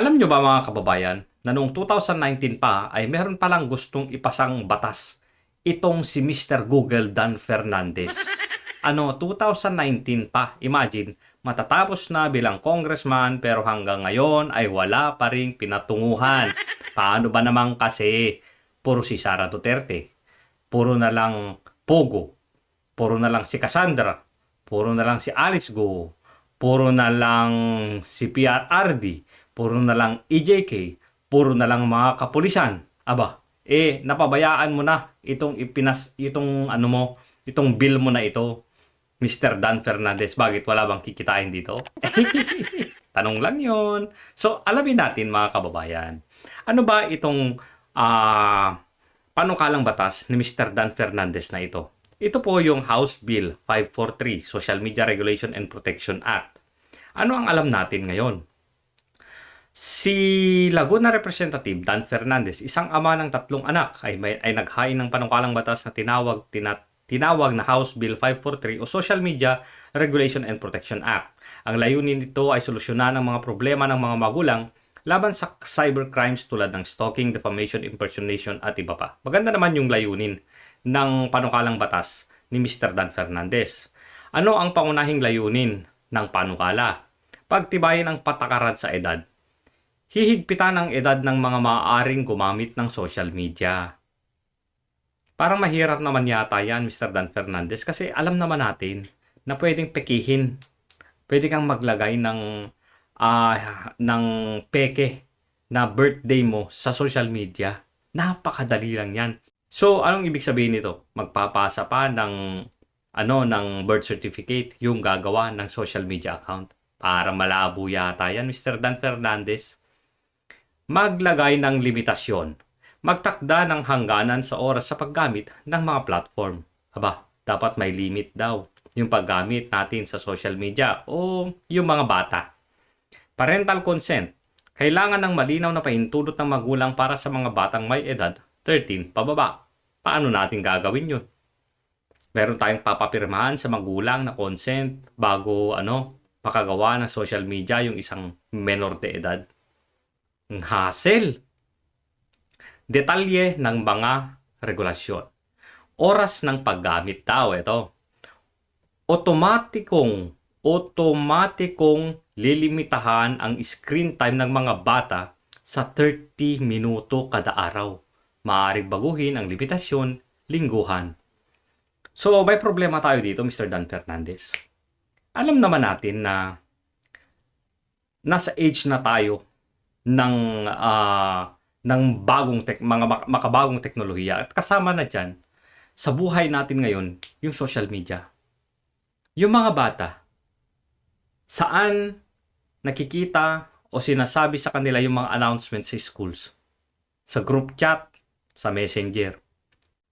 Alam nyo ba mga kababayan na noong 2019 pa ay meron palang gustong ipasang batas itong si Mr. Google Dan Fernandez. Ano, 2019 pa. Imagine, matatapos na bilang congressman pero hanggang ngayon ay wala pa ring pinatunguhan. Paano ba naman kasi puro si Sara Duterte, puro na lang Pogo, puro na lang si Cassandra, puro na lang si Alice Go, puro na lang si PRRD, puro na lang EJK, puro na lang mga kapulisan. Aba, eh napabayaan mo na itong ipinas itong ano mo, itong bill mo na ito. Mr. Dan Fernandez, bakit wala bang kikitain dito? Tanong lang yon. So, alamin natin mga kababayan. Ano ba itong ah panukalang batas ni Mr. Dan Fernandez na ito? Ito po yung House Bill 543, Social Media Regulation and Protection Act. Ano ang alam natin ngayon? Si Laguna Representative Dan Fernandez, isang ama ng tatlong anak, ay, may, ay naghain ng panukalang batas na tinawag, tina, tinawag na House Bill 543 o Social Media Regulation and Protection Act. Ang layunin nito ay solusyonan ang mga problema ng mga magulang laban sa cybercrimes tulad ng stalking, defamation, impersonation at iba pa. Maganda naman yung layunin ng panukalang batas ni Mr. Dan Fernandez. Ano ang pangunahing layunin ng panukala? Pagtibayin ang patakaran sa edad. Hihigpitan ang edad ng mga maaaring gumamit ng social media. Parang mahirap naman yata yan, Mr. Dan Fernandez, kasi alam naman natin na pwedeng pekihin. Pwede kang maglagay ng, ah, ng peke na birthday mo sa social media. Napakadali lang yan. So, anong ibig sabihin nito? Magpapasa pa ng ano ng birth certificate yung gagawa ng social media account. Para malabo yata yan, Mr. Dan Fernandez. Maglagay ng limitasyon magtakda ng hangganan sa oras sa paggamit ng mga platform. Aba, dapat may limit daw yung paggamit natin sa social media o yung mga bata. Parental consent. Kailangan ng malinaw na pahintulot ng magulang para sa mga batang may edad 13 pababa. Paano natin gagawin yun? Meron tayong papapirmahan sa magulang na consent bago ano, makagawa ng social media yung isang menor de edad. Hassle detalye ng mga regulasyon. Oras ng paggamit daw ito. Otomatikong otomatikong lilimitahan ang screen time ng mga bata sa 30 minuto kada araw. Maaaring baguhin ang limitasyon lingguhan. So, may problema tayo dito, Mr. Dan Fernandez. Alam naman natin na nasa age na tayo ng ah ng bagong tek mga makabagong teknolohiya at kasama na diyan sa buhay natin ngayon yung social media. Yung mga bata saan nakikita o sinasabi sa kanila yung mga announcements sa schools, sa group chat, sa messenger.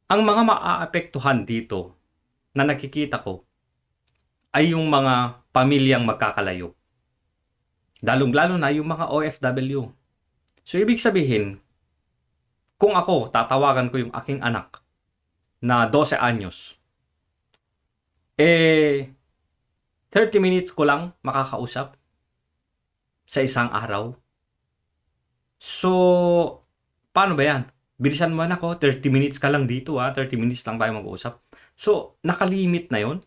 Ang mga maaapektuhan dito na nakikita ko ay yung mga pamilyang magkakalayo. Lalong-lalo na yung mga OFW So, ibig sabihin, kung ako, tatawagan ko yung aking anak na 12 anyos, eh, 30 minutes ko lang makakausap sa isang araw. So, paano ba yan? Bilisan mo na ako, 30 minutes ka lang dito ha, 30 minutes lang tayo mag-uusap. So, nakalimit na yon.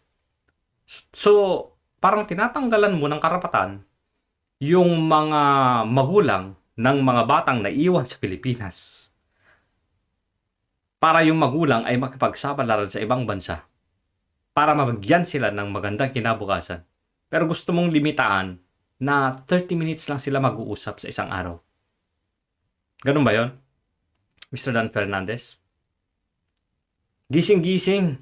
So, parang tinatanggalan mo ng karapatan yung mga magulang ng mga batang naiwan sa Pilipinas para yung magulang ay makipagsapalaran sa ibang bansa para mabagyan sila ng magandang kinabukasan. Pero gusto mong limitaan na 30 minutes lang sila mag-uusap sa isang araw. Ganun ba yon? Mr. Dan Fernandez? Gising-gising.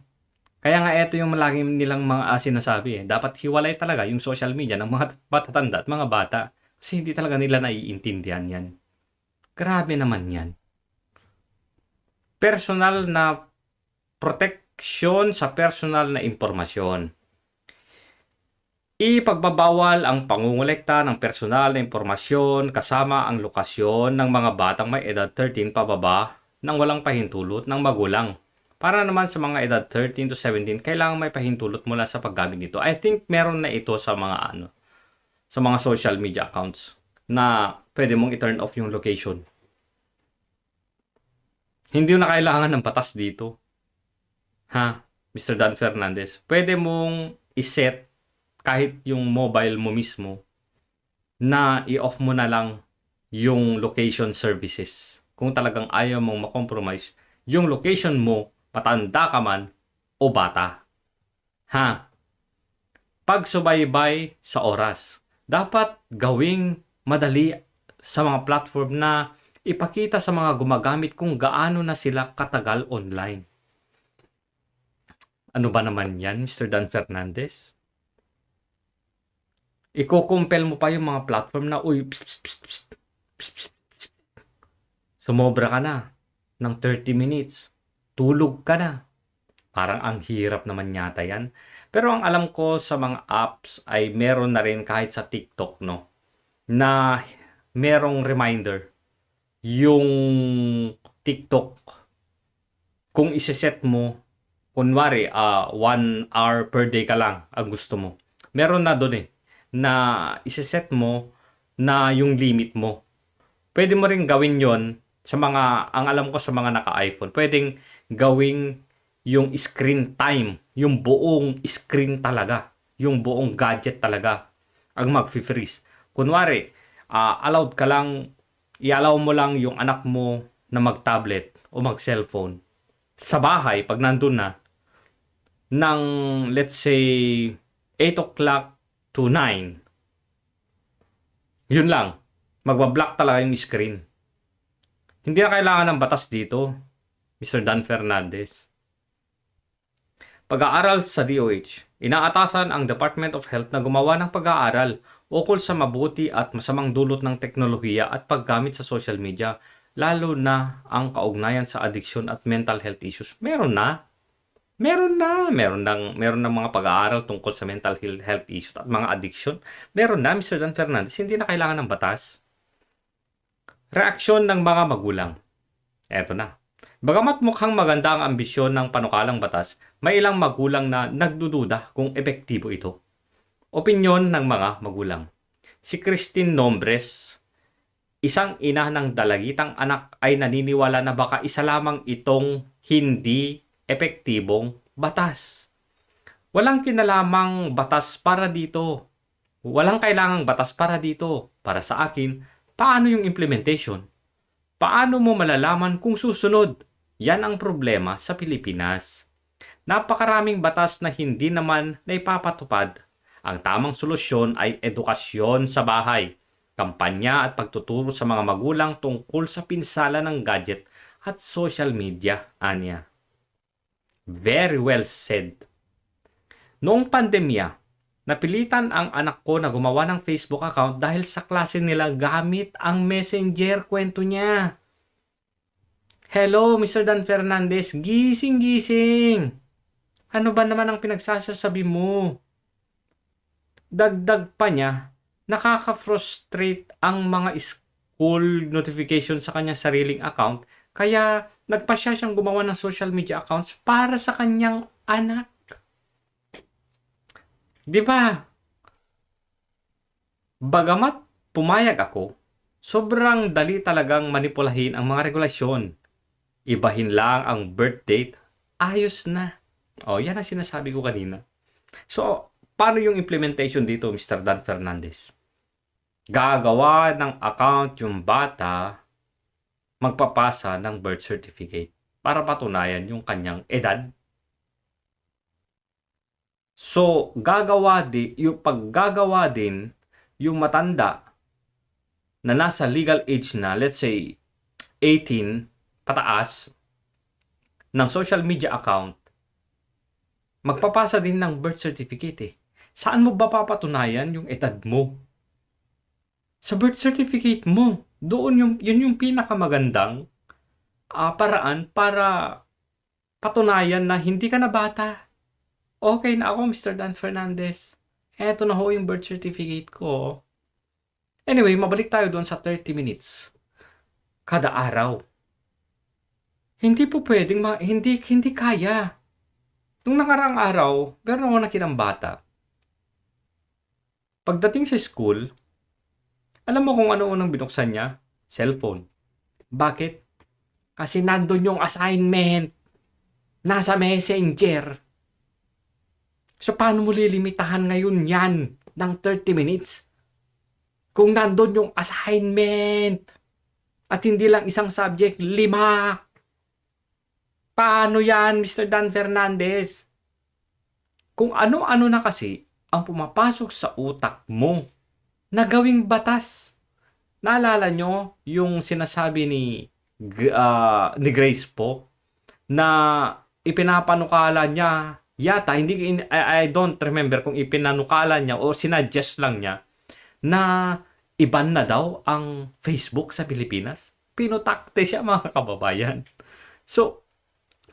Kaya nga ito yung lagi nilang mga uh, sinasabi. Eh. Dapat hiwalay talaga yung social media ng mga matatanda at mga bata. Kasi hindi talaga nila naiintindihan yan. Grabe naman yan. Personal na protection sa personal na impormasyon. Ipagbabawal ang pangungulekta ng personal na impormasyon kasama ang lokasyon ng mga batang may edad 13 pababa nang walang pahintulot ng magulang. Para naman sa mga edad 13 to 17, kailangan may pahintulot mula sa paggamit nito. I think meron na ito sa mga ano, sa mga social media accounts. na pwede mong i-turn off yung location. Hindi na kailangan ng batas dito. Ha, Mr. Dan Fernandez. Pwede mong iset kahit yung mobile mo mismo na i-off mo na lang yung location services. Kung talagang ayaw mong makompromise yung location mo, patanda ka man o bata. Ha? Pagsubaybay sa oras. Dapat gawing madali sa mga platform na ipakita sa mga gumagamit kung gaano na sila katagal online. Ano ba naman yan, Mr. Dan Fernandez? Iko-compel mo pa yung mga platform na, uy, psst, psst, psst, psst, psst, psst, psst. sumobra ka na ng 30 minutes. Tulog ka na. Parang ang hirap naman yata yan. Pero ang alam ko sa mga apps ay meron na rin kahit sa TikTok, no? Na merong reminder yung TikTok kung iseset mo kunwari uh, one hour per day ka lang ang gusto mo meron na doon eh na iseset mo na yung limit mo pwede mo rin gawin yon sa mga ang alam ko sa mga naka-iPhone pwedeng gawing yung screen time yung buong screen talaga yung buong gadget talaga ang mag-freeze. Kunwari uh, allowed ka lang i-allow mo lang yung anak mo na mag-tablet o mag-cellphone sa bahay pag nandun na ng let's say 8 o'clock to 9 yun lang. Magbablock talaga yung screen. Hindi na kailangan ng batas dito Mr. Dan Fernandez pag-aaral sa DOH inaatasan ang Department of Health na gumawa ng pag-aaral ukol sa mabuti at masamang dulot ng teknolohiya at paggamit sa social media, lalo na ang kaugnayan sa addiction at mental health issues. Meron na. Meron na. Meron ng, meron ng mga pag-aaral tungkol sa mental health issues at mga addiction. Meron na, Mr. Dan Fernandez. Hindi na kailangan ng batas. Reaksyon ng mga magulang. Eto na. Bagamat mukhang maganda ang ambisyon ng panukalang batas, may ilang magulang na nagdududa kung epektibo ito. Opinyon ng mga magulang. Si Christine Nombres, isang ina ng dalagitang anak ay naniniwala na baka isa lamang itong hindi epektibong batas. Walang kinalamang batas para dito. Walang kailangang batas para dito. Para sa akin, paano yung implementation? Paano mo malalaman kung susunod? Yan ang problema sa Pilipinas. Napakaraming batas na hindi naman naipapatupad ang tamang solusyon ay edukasyon sa bahay, kampanya at pagtuturo sa mga magulang tungkol sa pinsala ng gadget at social media, anya. Very well said. Noong pandemya, napilitan ang anak ko na gumawa ng Facebook account dahil sa klase nila gamit ang messenger kwento niya. Hello, Mr. Dan Fernandez. Gising, gising. Ano ba naman ang pinagsasasabi mo? dagdag pa niya, nakaka-frustrate ang mga school notification sa kanyang sariling account. Kaya nagpa siya siyang gumawa ng social media accounts para sa kanyang anak. 'Di ba? Bagamat pumayag ako, sobrang dali talagang manipulahin ang mga regulasyon. Ibahin lang ang birth date, ayos na. Oh, yan ang sinasabi ko kanina. So, Paano yung implementation dito, Mr. Dan Fernandez? Gagawa ng account yung bata, magpapasa ng birth certificate para patunayan yung kanyang edad. So, gagawa din, yung paggagawa din, yung matanda na nasa legal age na, let's say, 18 pataas, ng social media account, magpapasa din ng birth certificate eh. Saan mo ba papatunayan yung edad mo? Sa birth certificate mo. Doon yung, yun yung pinakamagandang uh, paraan para patunayan na hindi ka na bata. Okay na ako, Mr. Dan Fernandez. Eto na ho yung birth certificate ko. Anyway, mabalik tayo doon sa 30 minutes. Kada araw. Hindi po pwedeng, ma- hindi, hindi kaya. Nung nakarang araw, meron ako nakitang bata Pagdating sa school, Alam mo kung ano unang binuksan niya? Cellphone. Bakit? Kasi nandun yung assignment. Nasa messenger. So, paano mo lilimitahan ngayon yan ng 30 minutes? Kung nandun yung assignment. At hindi lang isang subject, lima. Paano yan, Mr. Dan Fernandez? Kung ano-ano na kasi ang pumapasok sa utak mo na gawing batas. Naalala nyo yung sinasabi ni, ah, ni Grace po na ipinapanukala niya yata, hindi, in- I, I don't remember kung ipinanukala niya o sinadjust lang niya na iban na daw ang Facebook sa Pilipinas. Pinutakte siya mga kababayan. So,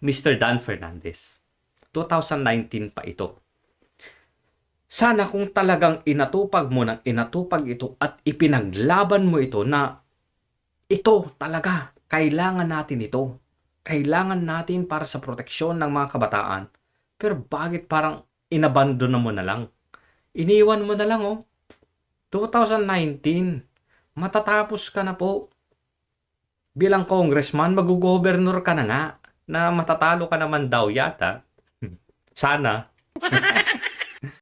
Mr. Dan Fernandez, 2019 pa ito. Sana kung talagang inatupag mo ng inatupag ito at ipinaglaban mo ito na ito talaga, kailangan natin ito. Kailangan natin para sa proteksyon ng mga kabataan. Pero bakit parang inabandon mo na lang? Iniwan mo na lang oh. 2019, matatapos ka na po. Bilang congressman, mag-governor ka na nga na matatalo ka naman daw yata. Sana.